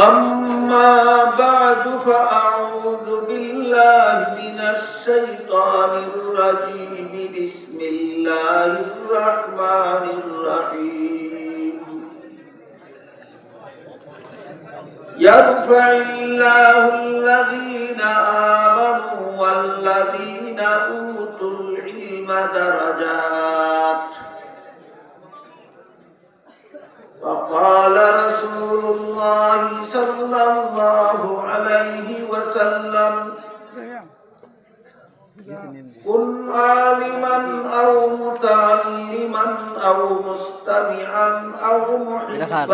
أما بعد فأعوذ بالله من الشيطان الرجيم بسم الله الرحمن الرحيم يرفع الله الذين آمنوا والذين أوتوا العلم درجات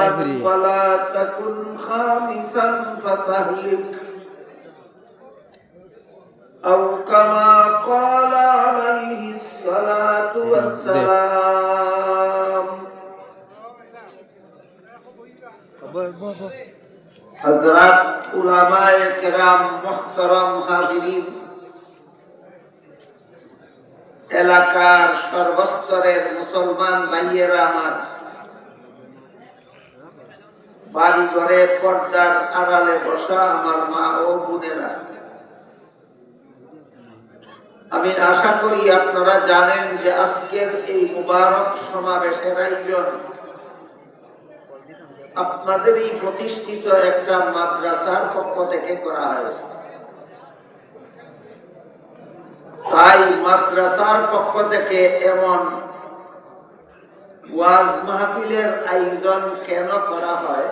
কাফিরি ফালা তাকুন খামিসান ফাতাহলিক। এলাকার সর্বস্তরের মুসলমান ভাইয়েরা আমার বাড়ি ঘরে পর্দার আড়ালে বসা আমার মা ও বোনেরা। আমি আশা করি আপনারা জানেন যে আজকের এই মুবারক সমাবেশের আয়োজন আপনাদের এই প্রতিষ্ঠিত একটা মাদ্রাসার পক্ষ থেকে করা হয়েছে। তাই মাদ্রাসার পক্ষ থেকে এমন ওয়াজ মাহফিলের আয়োজন কেন করা হয়?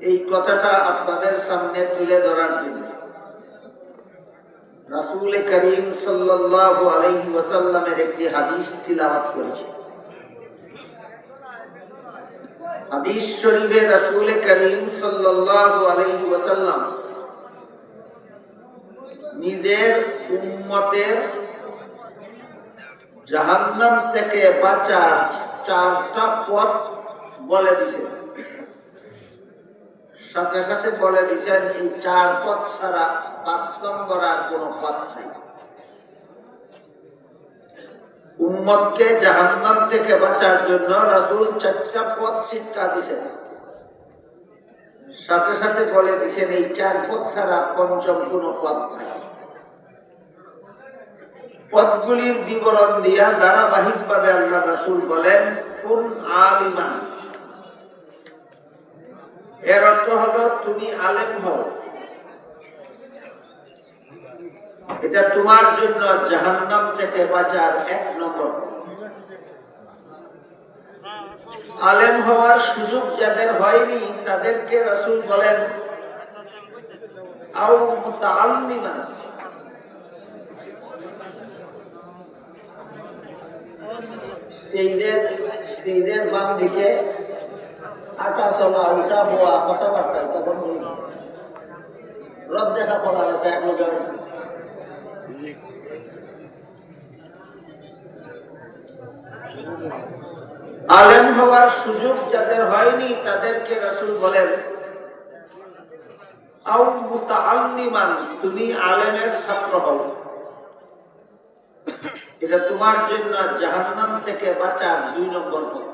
এই কথাটা আপনাদের সামনে তুলে ধরার জন্য। রাসূল করিম ওয়াসাল্লামের একটি হাদিস তিলাওয়াত করেছি। হাদিস শরীফে করিম নিজের উম্মতের জাহান্নাম থেকে বাঁচার চারটা পথ বলে দিছেন সাথে সাথে বলে দিছেন এই চার পথ ছাড়া পাঁচ নম্বর আর কোনো পথ নাই। উম্মতকে জাহান্নাম থেকে বাঁচার জন্য রাসূল চারটা পথ শিক্ষা দিছেন। সাথে সাথে বলে দিছেন, এই চার পথ ছাড়া পঞ্চম কোনো পথ নাই। পথগুলির বিবরণ দিয়া ধারাবাহিক ভাবে আল্লাহ রাসুল বলেন, কোন আলিমান? এর অর্থ হলো তুমি আলেম হও। এটা তোমার জন্য জাহান্নাম থেকে বাঁচার এক নম্বর আলেম হওয়ার সুযোগ যাদের হয়নি, তাদেরকে রাসূল বলেন স্টেজের বাম দিকে আলেম হওয়ার সুযোগ যাদের হয়নি, তাদেরকে রসুল বলেন তুমি আলেমের ছাত্র হও। এটা তোমার জন্য জাহান্নাম থেকে বাঁচার দুই নম্বর পথ।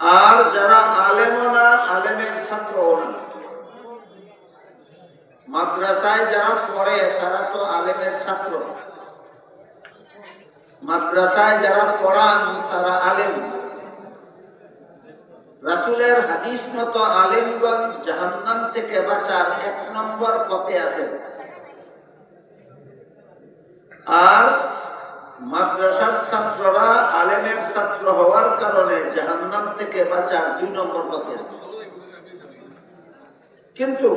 আর যারা আলেমও না, আলেমের ছাত্রও না। মাদ্রাসায় যারা পড়ে, তারা তো আলেমের ছাত্র। মাদ্রাসায় যারা পড়ান, তারা আলেম। রাসুলের হাদিস মতো আলেমগণ জাহান্নাম থেকে বাঁচার এক নম্বর পথে আছে। আর মাদ্রাসার ছাত্ররা আলেমের ছাত্র হওয়ার কারণে জাহান্নাম থেকে বাঁচার দুই নম্বর পথে আছে। কিন্তু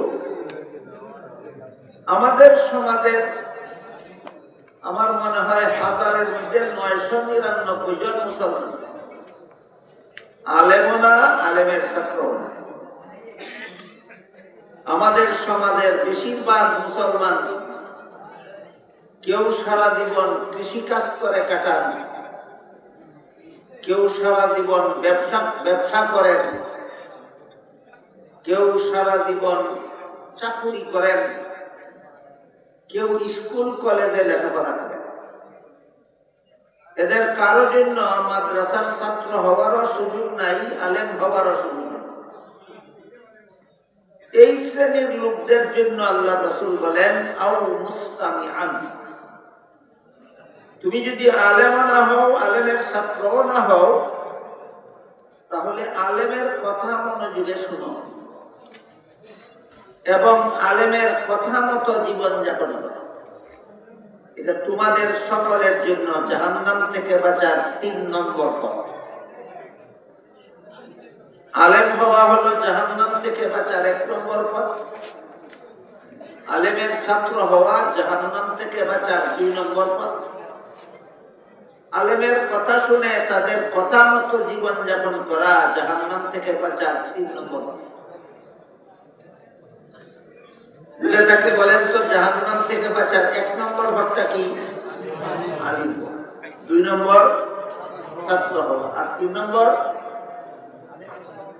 আমাদের সমাজের আমার মনে হয় হাজারের মধ্যে নয়শো নিরানব্বই জন মুসলমান। আলেমও না, আলেমের ছাত্র আমাদের সমাজের বেশিরভাগ মুসলমান কেউ সারা জীবন কৃষি কাজ করে কাটান কেউ সারা জীবন ব্যবসা ব্যবসা করেন। কেউ সারা জীবন চাকুরি করেন। কেউ স্কুল, কলেজে লেখাপড়া করেন। এদের কারও জন্য মাদ্রাসার ছাত্র হওয়ারও সুযোগ নাই, আলেম হওয়ারও সুযোগ নাই। এই শ্রেণির লোকদের জন্য আল্লাহ রসুল বলেন আউ মুস্তামি আমি তুমি যদি আলেম না হও, আলেমের ছাত্র না হও, তাহলে আলেমের কথা মনোযোগে শুনো। এবং আলেমের কথা মতো জীবন যাপন করো। এটা তোমাদের সকলের জন্য জাহান্নাম থেকে বাঁচার তিন নম্বর পথ। আলেম হওয়া হলো জাহান্নাম থেকে বাঁচার এক নম্বর পথ। আলেমের ছাত্র হওয়া জাহান্নাম থেকে বাঁচার দুই নম্বর পথ। আলেমের কথা শুনে তাদের কথা মতো জীবন যাপন করা জাহান্নাম থেকে বাঁচার তিন নম্বর। থাকলে বলেন তো, জাহান্নাম থেকে বাঁচার এক নম্বর ঘরটা কি? আলিম। দুই নম্বর ছাত্র হওয়া। আর তিন নম্বর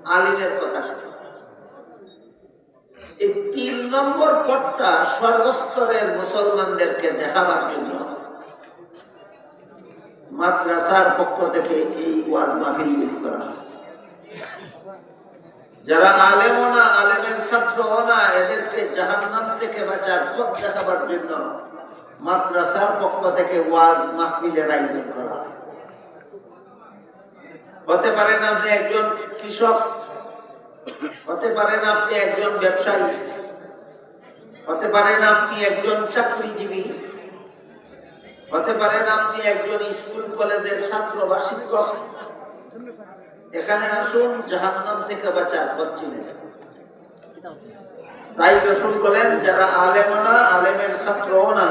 আলিমের কথা শোনা। এই তিন নম্বর সর্বস্তরের মুসলমানদেরকে দেখাবার জন্য মাদ্রাসার পক্ষ থেকে এই ওয়াজ মাহফিলগুলি করা হয়। যারা আলেম না, আলেমের ছাত্র না, এদেরকে জাহান্নাম থেকে বাঁচার পথ দেখাবার জন্য মাদ্রাসার পক্ষ থেকে ওয়াজ মাহফিলের আয়োজন করা হয়। হতে পারেন আপনি একজন কৃষক, হতে পারেন আপনি একজন ব্যবসায়ী, হতে পারেন আপনি একজন চাকরিজীবী হতে পারেন আপনি একজন স্কুল কলেজের ছাত্র বা শিক্ষক এখানে আসুন, জাহান্নাম থেকে বাঁচার পথ চিনে। তাই রসুল বলেন, যারা আলেম না, আলেমের ছাত্র না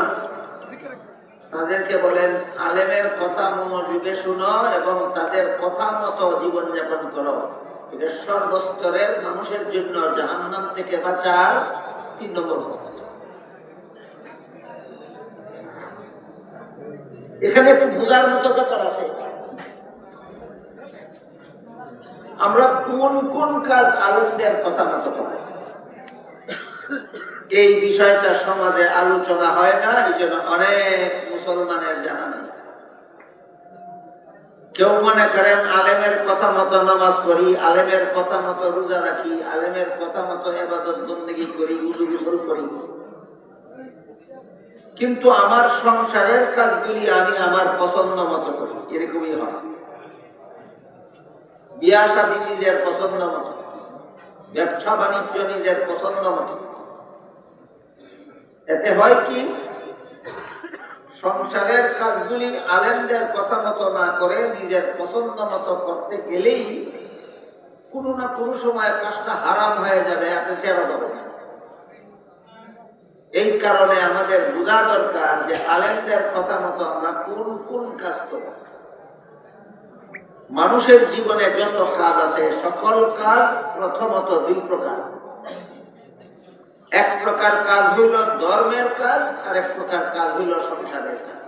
তাদেরকে বলেন, আলেমের কথা মনোযোগে শুনো এবং তাদের কথা মতো জীবনযাপন করো এটা সর্বস্তরের মানুষের জন্য জাহান্নাম থেকে বাঁচার তিন নম্বর পথ। এখানে একটু বোঝার মতো ব্যাপার আছে। আমরা কোন কোন কাজ আলেমদের কথা মতো করব। এই বিষয়টা সমাজে আলোচনা হয় না, এই জন্য অনেক মুসলমানের জানা নেই। কেউ মনে করেন, আলেমের কথা মতো নামাজ পড়ি, আলেমের কথা মতো রোজা রাখি, আলেমের কথা মতো এবাদত বন্দী করি উজু গোসল করি। কিন্তু আমার সংসারের কাজগুলি আমি আমার পছন্দ মতো করি, এরকমই হয়। বিয়া শাদী নিজের পছন্দ মতো, ব্যবসা বাণিজ্য নিজের পছন্দ মতো। এতে হয় কি, সংসারের কাজগুলি আলেমদের কথা মতো না করে নিজের পছন্দ মতো করতে গেলেই কোনো না কোনো সময় কাজটা হারাম হয়ে যাবে আপনি চেরো করবেন এই কারণে আমাদের বোঝা দরকার যে আলেমদের কথা মতো আমরা কোন কোন কাজ করব? মানুষের জীবনে যত কাজ আছে, সকল কাজ প্রথমত দুই প্রকার। এক প্রকার কাজ হইল ধর্মের কাজ আর এক প্রকার কাজ হইল সংসারের কাজ।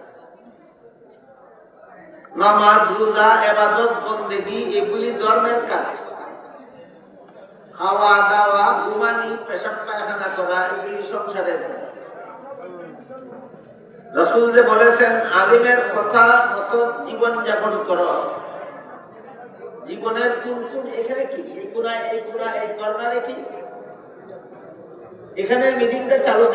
নামাজ, রোজা, এবাদত, বন্দেগী, এগুলি ধর্মের কাজ। খাওয়া দাওয়া ঘুমানি, পেশাব পায়খানা করা এগুলি সংসারের রসুল যে বলেছেন, আলিমের কথা মতো জীবন যাপন কর। জীবনের কোন কোন, এখানে কি? এই কোনায় এই কোনা এই কর্মারে কি? এখানে মিটিংটা চালু